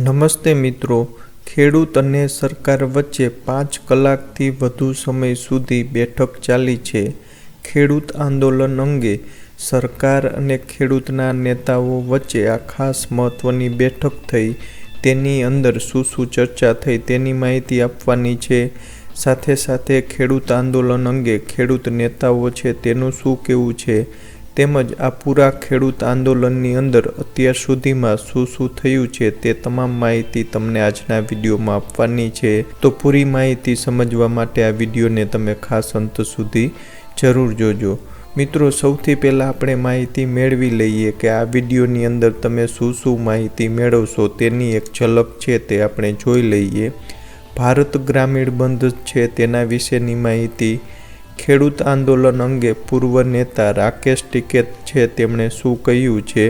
નમસ્તે મિત્રો, ખેડૂત અને સરકાર વચ્ચે પાંચ કલાકથી વધુ સમય સુધી બેઠક ચાલી છે. ખેડૂત આંદોલન અંગે સરકાર અને ખેડૂતના નેતાઓ વચ્ચે આ ખાસ મહત્વની બેઠક થઈ. તેની અંદર શું શું ચર્ચા થઈ તેની માહિતી આપવાની છે. સાથે સાથે ખેડૂત આંદોલન અંગે ખેડૂત નેતાઓ છે તેનું શું કહેવું છે? તેમજ આ પૂરા ખેડૂત આંદોલનની અંદર અત્યાર સુધીમાં શું શું થયું છે તે તમામ માહિતી તમને આજના વિડીયોમાં આપવાની છે. તો પૂરી માહિતી સમજવા માટે આ વિડીયોને તમે ખાસ અંત સુધી જરૂર જોજો. મિત્રો, સૌથી પહેલાં આપણે માહિતી મેળવી લઈએ કે આ વિડીયોની અંદર તમે શું શું માહિતી મેળવશો તેની એક ઝલક છે તે આપણે જોઈ લઈએ. ભારત ગ્રામીણ બંધ છે તેના વિશેની માહિતી ખેડૂત આંદોલન અંગે પૂર્વ નેતા રાકેશ ટિકેત છે તેમણે શું કહ્યું છે?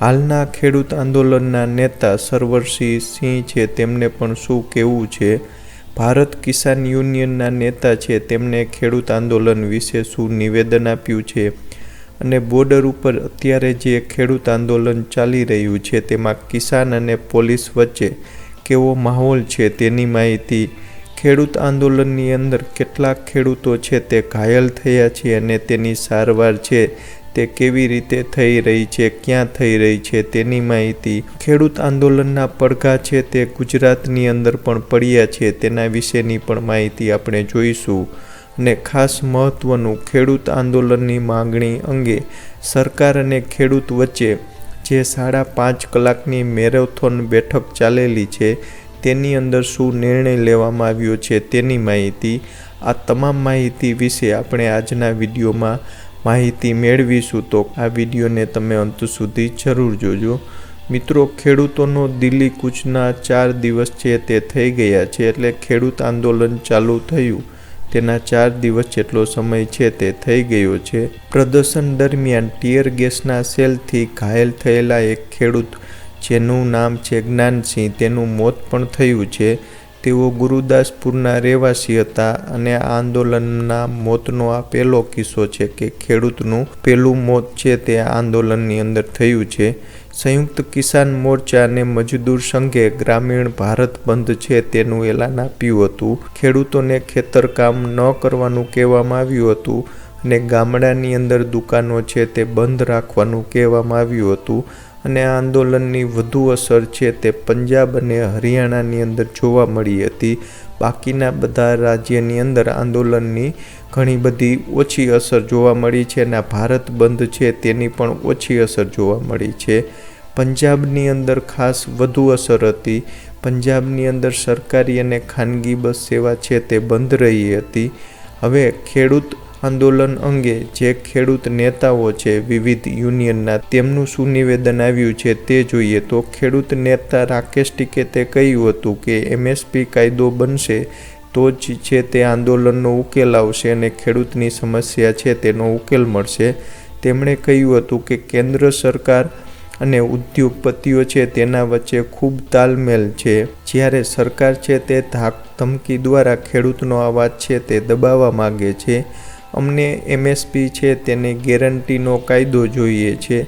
હાલના ખેડૂત આંદોલનના નેતા સરવરસિંહ સિંહ છે તેમને પણ શું કહેવું છે? ભારત કિસાન યુનિયનના નેતા છે તેમણે ખેડૂત આંદોલન વિશે શું નિવેદન આપ્યું છે? અને બોર્ડર ઉપર અત્યારે જે ખેડૂત આંદોલન ચાલી રહ્યું છે તેમાં કિસાન અને પોલીસ વચ્ચે કેવો માહોલ છે તેની માહિતી ખેડૂત આંદોલનની અંદર કેટલાક ખેડૂતો છે તે ઘાયલ થયા છે અને તેની સારવાર છે તે કેવી રીતે થઈ રહી છે, ક્યાં થઈ રહી છે તેની માહિતી ખેડૂત આંદોલનના પડઘા છે તે ગુજરાતની અંદર પણ પડ્યા છે, તેના વિશેની પણ માહિતી આપણે જોઈશું. અને ખાસ મહત્ત્વનું ખેડૂત આંદોલનની માંગણી અંગે સરકાર અને ખેડૂત વચ્ચે જે સાડા પાંચ કલાકની મેરેથોન બેઠક ચાલેલી છે તેની અંદર શું નિર્ણય લેવામાં આવ્યો છે તેની માહિતી, આ તમામ માહિતી વિશે આપણે આજના વિડીયોમાં માહિતી મેળવીશું. તો આ વિડીયોને તમે અંત સુધી જરૂર જોજો. મિત્રો, ખેડૂતોનો દિલ્હી કૂચના ચાર દિવસ છે તે થઈ ગયા છે એટલે ખેડૂત આંદોલન ચાલુ થયું. તેના ચાર દિવસ જેટલો સમય છે તે થઈ ગયો છે. પ્રદર્શન દરમિયાન ટીયર ગેસના સેલથી ઘાયલ થયેલા એક ખેડૂત જેનું નામ છે જ્ઞાનસિંહ, તેનું મોત પણ થયું છે. તેઓ ગુરુદાસપુરના રહેવાસી હતા અને આ આંદોલનના મોતનો આ પહેલો કિસ્સો છે કે ખેડૂતનું પહેલું મોત છે તે આંદોલનની અંદર થયું છે. સંયુક્ત કિસાન મોરચા અને મજદૂર સંઘે ગ્રામીણ ભારત બંધ છે તેનું એલાન આપ્યું હતું. ખેડૂતોને ખેતરકામ ન કરવાનું કહેવામાં આવ્યું હતું અને ગામડાની અંદર દુકાનો છે તે બંધ રાખવાનું કહેવામાં આવ્યું હતું. અને આ આંદોલનની વધુ અસર છે તે પંજાબ અને હરિયાણાની અંદર જોવા મળી હતી. બાકીના બધા રાજ્યની અંદર આંદોલનની ઘણી બધી ઓછી અસર જોવા મળી છે અને ભારત બંધ છે તેની પણ ઓછી અસર જોવા મળી છે. પંજાબની અંદર ખાસ વધુ અસર હતી. પંજાબની અંદર સરકારી અને ખાનગી બસ સેવા છે તે બંધ રહી હતી. હવે ખેડૂત આંદોલન અંગે જે ખેડૂત નેતાઓ છે વિવિધ યુનિયનના તેમનું શું નિવેદન આવ્યું છે તે જોઈએ તો ખેડૂત નેતા રાકેશ ટિકેતે કહ્યું હતું કે એમએસપી કાયદો બનશે તો જ છે તે આંદોલનનો ઉકેલ આવશે અને ખેડૂતની સમસ્યા છે તેનો ઉકેલ મળશે. તેમણે કહ્યું હતું કે કેન્દ્ર સરકાર અને ઉદ્યોગપતિઓ છે તેના વચ્ચે ખૂબ તાલમેલ છે. જ્યારે સરકાર છે તે ધાક ધમકી દ્વારા ખેડૂતનો અવાજ છે તે દબાવવા માગે છે. અમને એમએસપી છે તેને ગેરંટીનો કાયદો જોઈએ છે.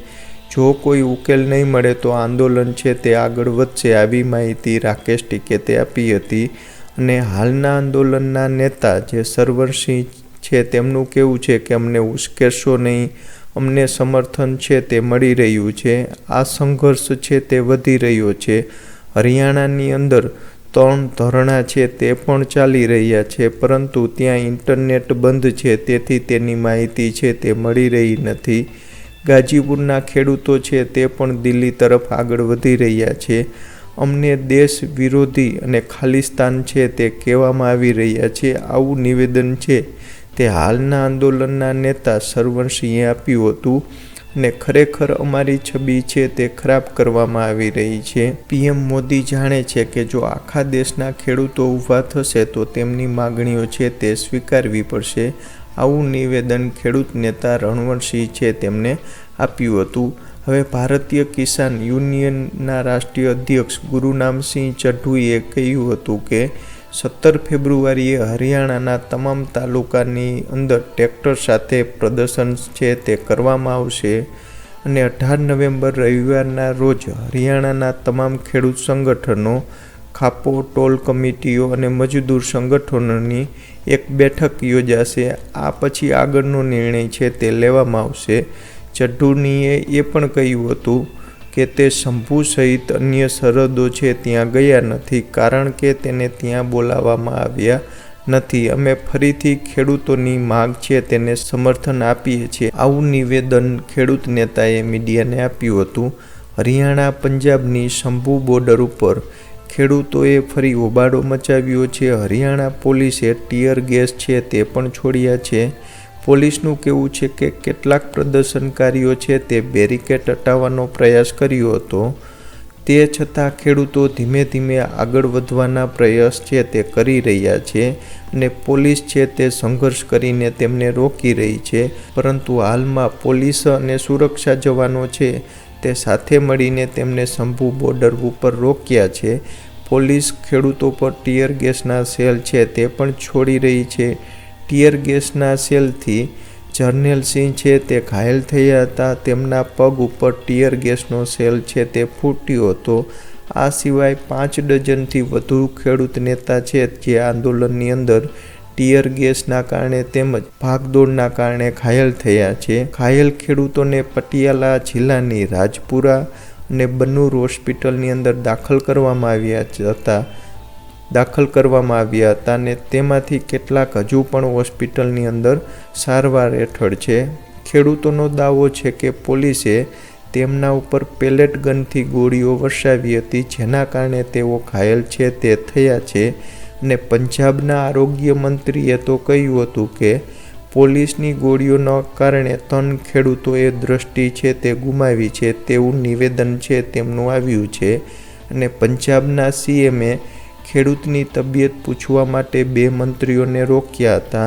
જો કોઈ ઉકેલ નહીં મળે તો આંદોલન છે તે આગળ વધશે આવી માહિતી રાકેશ ટિકેતે આપી હતી. અને હાલના આંદોલનના નેતા જે સરવરસિંહ છે તેમનું કેવું છે કે અમને ઉશ્કેરશો નહીં. અમને સમર્થન છે તે મળી રહ્યું છે. આ સંઘર્ષ છે તે વધી રહ્યો છે. હરિયાણાની અંદર ત્રણ ધરણા છે તે પણ ચાલી રહ્યા છે, પરંતુ ત્યાં ઇન્ટરનેટ બંધ છે, તેથી તેની માહિતી છે તે મળી રહી નથી. ગાજીપુરના ખેડૂતો છે તે પણ દિલ્હી તરફ આગળ વધી રહ્યા છે. અમને દેશ વિરોધી અને ખાલિસ્તાન છે તે કહેવામાં આવી રહ્યા છે. આવું નિવેદન છે તે હાલના આંદોલનના નેતા સરવણસિંહે આપ્યું હતું. ને ખરેખર અમારી છબી છે તે ખરાબ કરવામાં આવી રહી છે. પીએમ મોદી જાણે છે કે જો આખા દેશના ખેડૂતો ઊભા થશે તો તેમની માગણીઓ છે તે સ્વીકારવી પડશે. આવું નિવેદન ખેડૂત નેતા રણવરસિંહ છે તેમને આપ્યું હતું. હવે ભારતીય કિસાન યુનિયનના રાષ્ટ્રીય અધ્યક્ષ ગુરુનામસિંહ ચઢ્ઢુએ કહ્યું હતું કે સત્તર ફેબ્રુઆરીએ હરિયાણાના તમામ તાલુકાની અંદર ટ્રેક્ટર સાથે પ્રદર્શન છે તે કરવામાં આવશે અને અઢાર નવેમ્બર રવિવારના રોજ હરિયાણાના તમામ ખેડૂત સંગઠનો, ખાપો, ટોલ કમિટીઓ અને મજદૂર સંગઠનોની એક બેઠક યોજાશે. આ પછી આગળનો નિર્ણય છે તે લેવામાં આવશે. ચઢ્ઢુનીએ એ પણ કહ્યું હતું કે તે શંભુ સહિત અન્ય સરહદો છે ત્યાં ગયા નથી કારણ કે તેને ત્યાં બોલાવવામાં આવ્યા નથી. અમે ફરીથી ખેડૂતોની માગ છે તેને સમર્થન આપીએ છીએ. આવું નિવેદન ખેડૂત નેતાએ મીડિયાને આપ્યું હતું. હરિયાણા પંજાબની શંભુ બોર્ડર ઉપર ખેડૂતોએ ફરી હોબાળો મચાવ્યો છે. હરિયાણા પોલીસે ટીયર ગેસ છે તે પણ છોડ્યા છે. પોલીસનું કહેવું છે કે કેટલાક પ્રદર્શનકારીઓ છે તે બેરિકેડ હટાવવાનો પ્રયાસ કર્યો હતો. તે છતાં ખેડૂતો ધીમે ધીમે આગળ વધવાના પ્રયાસ છે તે કરી રહ્યા છે અને પોલીસ છે તે સંઘર્ષ કરીને તેમને રોકી રહી છે. પરંતુ હાલમાં પોલીસ અને સુરક્ષા જવાનો છે તે સાથે મળીને તેમને શંભુ બોર્ડર ઉપર રોક્યા છે. પોલીસ ખેડૂતો પર ટીયર ગેસના સેલ છે તે પણ છોડી રહી છે. ટીયર ગેસના સેલથી જર્નેલ સિંહ છે તે ઘાયલ થયા હતા. તેમના પગ ઉપર ટીયર ગેસનો સેલ છે તે ફૂટ્યો હતો. આ સિવાય પાંચ ડઝનથી વધુ ખેડૂત નેતા છે જે આંદોલનની અંદર ટીયર ગેસના કારણે તેમજ ભાગદોડના કારણે ઘાયલ થયા છે. ઘાયલ ખેડૂતોને પટિયાલા જિલ્લાની રાજપુરા અને બન્નુર હોસ્પિટલની અંદર દાખલ કરવામાં આવ્યા હતા. દાખલ કરવામાં આવ્યા હતા અને તેમાંથી કેટલાક હજુ પણ હોસ્પિટલની અંદર સારવાર હેઠળ છે. ખેડૂતોનો દાવો છે કે પોલીસે તેમના ઉપર પેલેટ ગનથી ગોળીઓ વરસાવી હતી, જેના કારણે તેઓ ઘાયલ છે, તે થયા છે અને પંજાબના આરોગ્ય મંત્રીએ તો કહ્યું હતું કે પોલીસની ગોળીઓના કારણે ત્રણ ખેડૂતોએ દ્રષ્ટિ છે તે ગુમાવી છે, તેવું નિવેદન છે, તેમનું આવ્યું છે અને પંજાબના સીએમએ ખેડૂતની તબિયત પૂછવા માટે બે મંત્રીઓને રોક્યા હતા.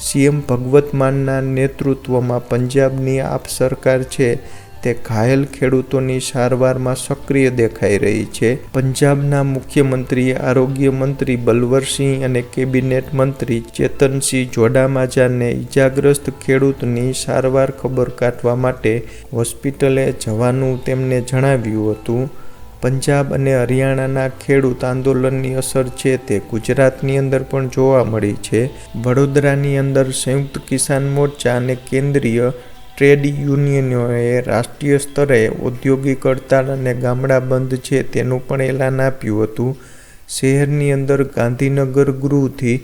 સીએમ ભગવત માનના નેતૃત્વમાં પંજાબની આપ સરકાર છે તે ઘાયલ ખેડૂતોની સારવારમાં સક્રિય દેખાઈ રહી છે. પંજાબના મુખ્યમંત્રી આરોગ્ય મંત્રી બલવરસિંહ અને કેબિનેટ મંત્રી ચેતનસિંહ જોડામાજાને ઈજાગ્રસ્ત ખેડૂતની સારવાર ખબર કાઢવા માટે હોસ્પિટલે જવાનું તેમને જણાવ્યું હતું. પંજાબ અને હરિયાણાના ખેડૂત આંદોલનની અસર છે તે ગુજરાતની અંદર પણ જોવા મળી છે. વડોદરાની અંદર સંયુક્ત કિસાન મોરચા અને કેન્દ્રીય ટ્રેડ યુનિયનોએ રાષ્ટ્રીય સ્તરે ઔદ્યોગિક હડતાલ અને ગામડા બંધ છે તેનું પણ એલાન આપ્યું હતું. શહેરની અંદર ગાંધીનગર ગૃહથી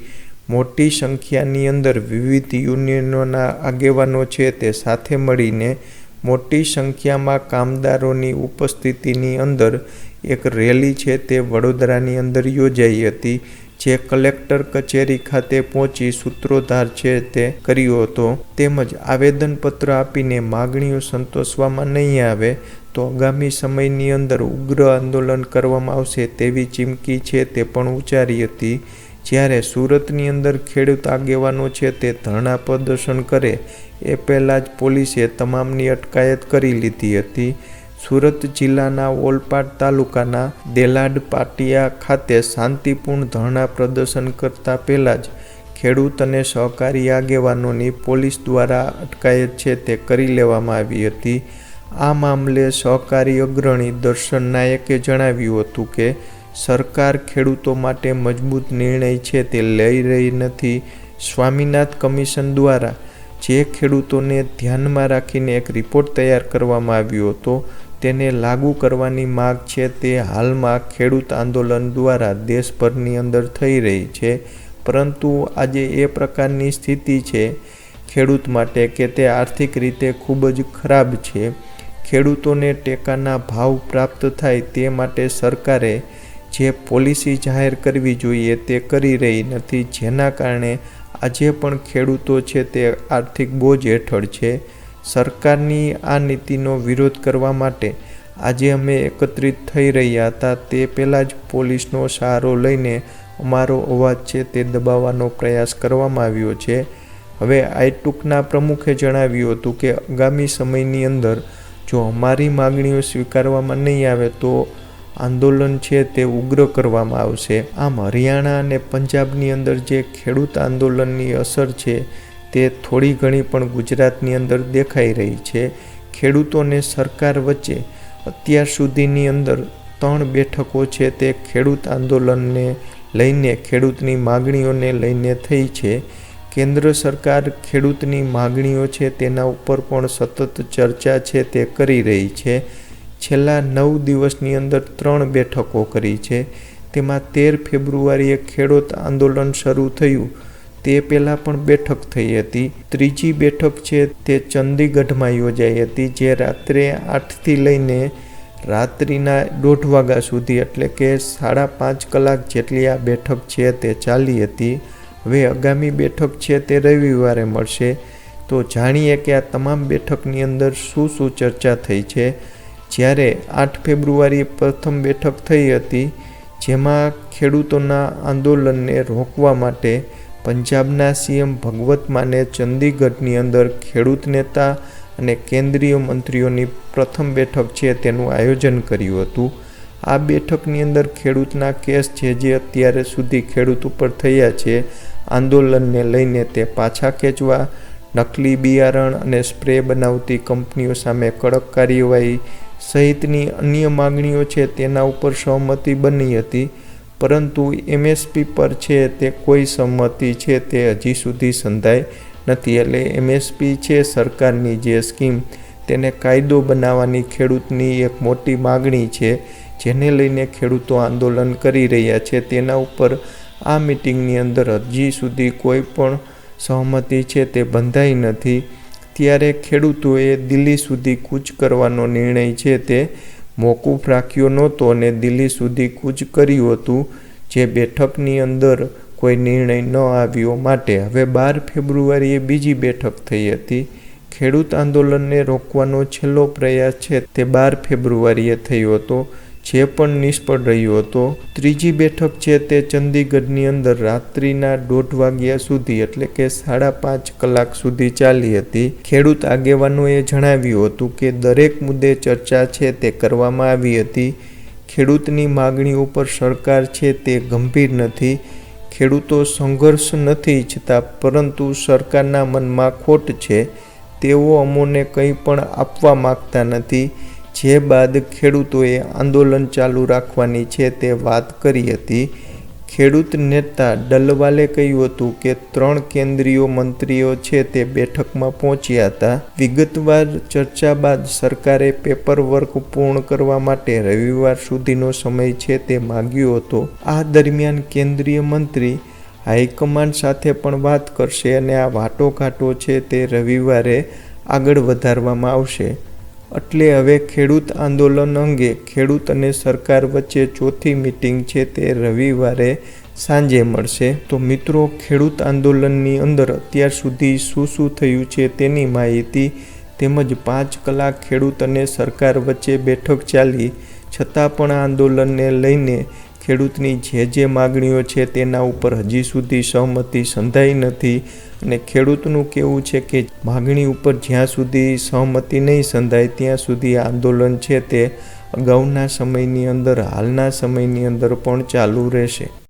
મોટી સંખ્યાની અંદર વિવિધ યુનિયનોના આગેવાનો છે તે સાથે મળીને મોટી સંખ્યામાં કામદારોની ઉપસ્થિતિની અંદર એક રેલી છે તે વડોદરાની અંદર યોજાઈ હતી, જે કલેક્ટર કચેરી ખાતે પહોંચી સૂત્રોધાર છે તે કર્યો હતો. તેમજ આવેદનપત્ર આપીને માગણીઓ સંતોષવામાં નહીં આવે, તો આગામી સમયની અંદર ઉગ્ર આંદોલન કરવામાં આવશે તેવી ચીમકી છે તે પણ ઉચ્ચારી હતી. જ્યારે સુરતની અંદર ખેડૂત આગેવાનો છે તે ધરણા પ્રદર્શન કરે, એ પહેલાં જ પોલીસે તમામની અટકાયત કરી લીધી હતી. સુરત જિલ્લાના ઓલપાડ તાલુકાના દેલાડ પાટિયા ખાતે શાંતિપૂર્ણ ધરણા પ્રદર્શન કરતા પહેલાં જ ખેડૂત અને સહકારી આગેવાનોની પોલીસ દ્વારા અટકાયત છે તે કરી લેવામાં આવી હતી. આ મામલે સહકારી અગ્રણી દર્શન નાયકે જણાવ્યું હતું કે સરકાર ખેડૂતો માટે મજબૂત નિર્ણય છે તે લઈ રહી નથી. સ્વામીનાથ કમિશન દ્વારા જે ખેડૂતોને ધ્યાનમાં રાખીને એક રિપોર્ટ તૈયાર કરવામાં આવ્યો હતો, તેને લાગુ કરવાની માગ છે તે હાલમાં ખેડૂત આંદોલન દ્વારા દેશભરની અંદર થઈ રહી છે. પરંતુ આજે એ પ્રકારની સ્થિતિ છે ખેડૂત માટે કે તે આર્થિક રીતે ખૂબ જ ખરાબ છે. ખેડૂતોને ટેકાના ભાવ પ્રાપ્ત થાય તે માટે સરકારે જે પોલિસી જાહેર કરવી જોઈએ તે કરી રહી નથી. જેના કારણે આજે પણ ખેડૂતો છે તે આર્થિક બોજ હેઠળ છે. સરકારની આ નીતિનો વિરોધ કરવા માટે આજે અમે એકત્રિત થઈ રહ્યા હતા. તે પહેલાં જ પોલીસનો સહારો લઈને અમારો અવાજ છે તે દબાવવાનો પ્રયાસ કરવામાં આવ્યો છે. હવે આઈટુકના પ્રમુખે જણાવ્યું હતું કે આગામી સમયની અંદર જો અમારી માગણીઓ સ્વીકારવામાં નહીં આવે તો આંદોલન છે તે ઉગ્ર કરવામાં આવશે. આમ હરિયાણા અને પંજાબની અંદર જે ખેડૂત આંદોલનની અસર છે તે થોડી ઘણી પણ ગુજરાતની અંદર દેખાઈ રહી છે. ખેડૂતોને સરકાર વચ્ચે અત્યાર સુધીની અંદર ત્રણ બેઠકો છે તે ખેડૂત આંદોલનને લઈને ખેડૂતની માગણીઓને લઈને થઈ છે. કેન્દ્ર સરકાર ખેડૂતની માગણીઓ છે તેના ઉપર પણ સતત ચર્ચા છે તે કરી રહી છે. છેલ્લા નવ દિવસની અંદર ત્રણ બેઠકો કરી છે. તેમાં તેર ફેબ્રુઆરીએ ખેડૂત આંદોલન શરૂ થયું. તે પહેલાં પણ બેઠક થઈ હતી. ત્રીજી બેઠક છે તે ચંદીગઢમાં યોજાઈ હતી, જે રાત્રે આઠથી લઈને રાત્રિના દોઢ વાગ્યા સુધી એટલે કે સાડા પાંચ કલાક જેટલી આ બેઠક છે તે ચાલી હતી. હવે આગામી બેઠક છે તે રવિવારે મળશે. તો જાણીએ કે આ તમામ બેઠકની અંદર શું શું ચર્ચા થઈ છે? જ્યારે આઠ ફેબ્રુઆરીએ પ્રથમ બેઠક થઈ હતી, જેમાં ખેડૂતોના આંદોલનને રોકવા માટે પંજાબના સીએમ ભગવત માને ચંદીગઢની અંદર ખેડૂત નેતા અને કેન્દ્રીય મંત્રીઓની પ્રથમ બેઠક છે તેનું આયોજન કર્યું હતું. આ બેઠકની અંદર ખેડૂતના કેસ જે જે અત્યારે સુધી ખેડૂત ઉપર થયા છે, આંદોલનને લઈને તે પાછા ખેંચવા, નકલી બિયારણ અને સ્પ્રે બનાવતી કંપનીઓ સામે કડક કાર્યવાહી સહિતની અન્ય માગણીઓ છે તેના ઉપર સહમતિ બની હતી, પરંતુ એમએસપી પર છે તે કોઈ સંમતિ છે તે હજી સુધી સંધાય નથી. એટલે એમએસપી છે સરકારની જે સ્કીમ, તેને કાયદો બનાવવાની ખેડૂતની એક મોટી માગણી છે, જેને લઈને ખેડૂતો આંદોલન કરી રહ્યા છે. તેના ઉપર આ મિટિંગની અંદર હજી સુધી કોઈ પણ સહમતિ છે તે બંધાઈ નથી. ત્યારે ખેડૂતોએ દિલ્હી સુધી કૂચ કરવાનો નિર્ણય છે તે મોકૂફ રાખ્યો નહોતો અને દિલ્હી સુધી કૂચ કર્યું હતું જે બેઠકની અંદર કોઈ નિર્ણય ન આવ્યો માટે. હવે બાર ફેબ્રુઆરીએ બીજી બેઠક થઈ હતી. ખેડૂત આંદોલનને રોકવાનો છેલ્લો પ્રયાસ છે તે બાર ફેબ્રુઆરીએ થયો હતો. જે પણ નિષ્ફળ રહ્યો હતો, ત્રીજી બેઠક છે તે ચંદીગઢની અંદર રાત્રિના દોઢ વાગ્યા સુધી એટલે કે સાડા પાંચ કલાક સુધી ચાલી હતી. ખેડૂત આગેવાનોએ જણાવ્યું હતું કે દરેક મુદ્દે ચર્ચા છે તે કરવામાં આવી હતી. ખેડૂતની માગણી ઉપર સરકાર છે તે ગંભીર નથી. ખેડૂતો સંઘર્ષ નથી ઈચ્છતા, પરંતુ સરકારના મનમાં ખોટ છે. તેઓ અમોને કંઈ પણ આપવા માગતા નથી. જે બાદ ખેડૂતોએ આંદોલન ચાલુ રાખવાની છે તે વાત કરી હતી. ખેડૂત નેતા ડલવાલે કહ્યું હતું કે ત્રણ કેન્દ્રીય મંત્રીઓ છે તે બેઠકમાં પહોંચ્યા હતા. વિગતવાર ચર્ચા બાદ સરકારે પેપર વર્ક પૂર્ણ કરવા માટે રવિવાર સુધીનો સમય છે તે માગ્યો હતો. આ દરમિયાન કેન્દ્રીય મંત્રી હાઈકમાન્ડ સાથે પણ વાત કરશે અને આ વાટોઘાટો છે તે રવિવારે આગળ વધારવામાં આવશે. એટલે હવે ખેડૂત આંદોલન અંગે ખેડૂત અને સરકાર વચ્ચે ચોથી મિટિંગ છે તે રવિવારે સાંજે મળશે. તો મિત્રો, ખેડૂત આંદોલનની અંદર અત્યાર સુધી શું શું થયું છે તેની માહિતી તેમજ પાંચ કલાક ખેડૂત અને સરકાર વચ્ચે બેઠક ચાલી, છતાં પણ આંદોલનને લઈને ખેડૂતની જે જે માગણીઓ છે તેના ઉપર હજી સુધી સહમતિ સંધાઈ નથી અને ખેડૂતનું કહેવું છે કે માગણી ઉપર જ્યાં સુધી સહમતિ નહીં સંધાય, ત્યાં સુધી આંદોલન છે તે અગાઉના સમયની અંદર, હાલના સમયની અંદર પણ ચાલુ રહેશે.